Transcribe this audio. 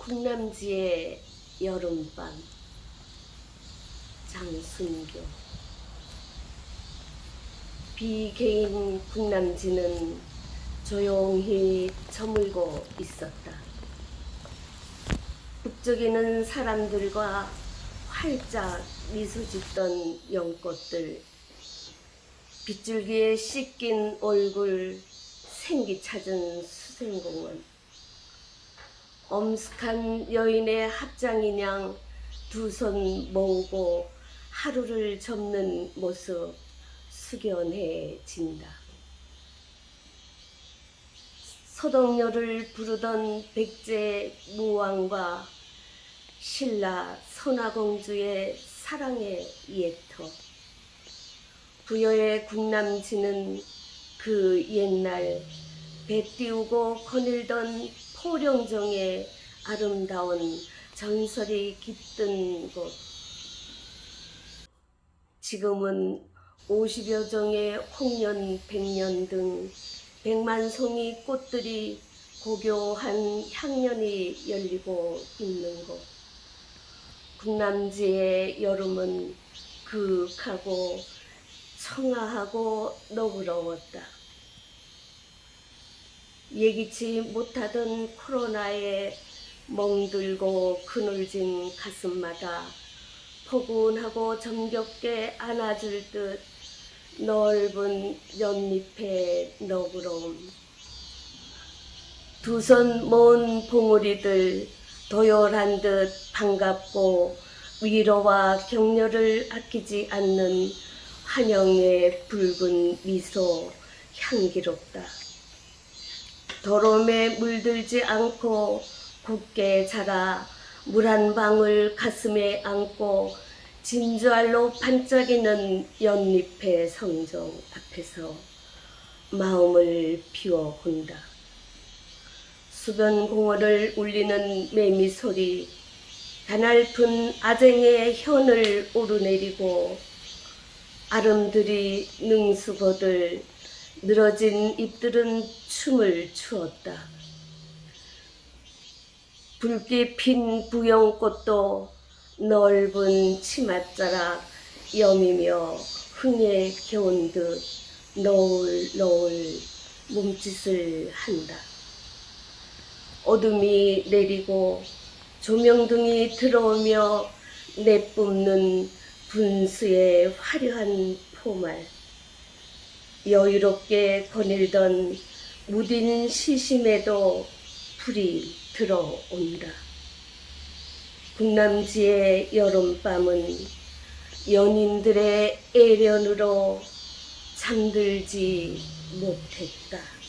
국남지의 여름밤 장순교 비개인 국남지는 조용히 저물고 있었다. 북적이는 사람들과 활짝 미소 짓던 연꽃들 빗줄기에 씻긴 얼굴 생기 찾은 수생공원 엄숙한 여인의 합장인양 두손 모으고 하루를 접는 모습 숙연해진다. 서동녀를 부르던 백제 무왕과 신라 선화공주의 사랑의 예터 부여의 국남지는 그 옛날 배 띄우고 거닐던 포령정의 아름다운 전설이 깃든 곳 지금은 50여 종의 홍련, 백년 등 백만 송이 꽃들이 고교한 향연이 열리고 있는 곳. 국남지의 여름은 그윽하고 청아하고 너그러웠다. 예기치 못하던 코로나에 멍들고 그늘진 가슴마다 포근하고 정겹게 안아줄 듯 넓은 연잎의 너그러움. 두 손 모은 봉우리들 도열한 듯 반갑고 위로와 격려를 아끼지 않는 환영의 붉은 미소 향기롭다. 더러움에 물들지 않고 곱게 자라 물 한 방울 가슴에 안고 진주알로 반짝이는 연잎의 성정 앞에서 마음을 비워본다. 수변 공원을 울리는 매미 소리, 가날픈 아쟁의 현을 오르내리고 아름들이 능수거들 늘어진 잎들은 춤을 추었다. 붉게 핀 부영꽃도 넓은 치맛자락 여미며 흥에 겨운 듯 너울 너울 몸짓을 한다. 어둠이 내리고 조명등이 들어오며 내뿜는 분수의 화려한 포말 여유롭게 거닐던 무딘 시심에도 불이 들어온다. 국남지의 여름밤은 연인들의 애련으로 잠들지 못했다.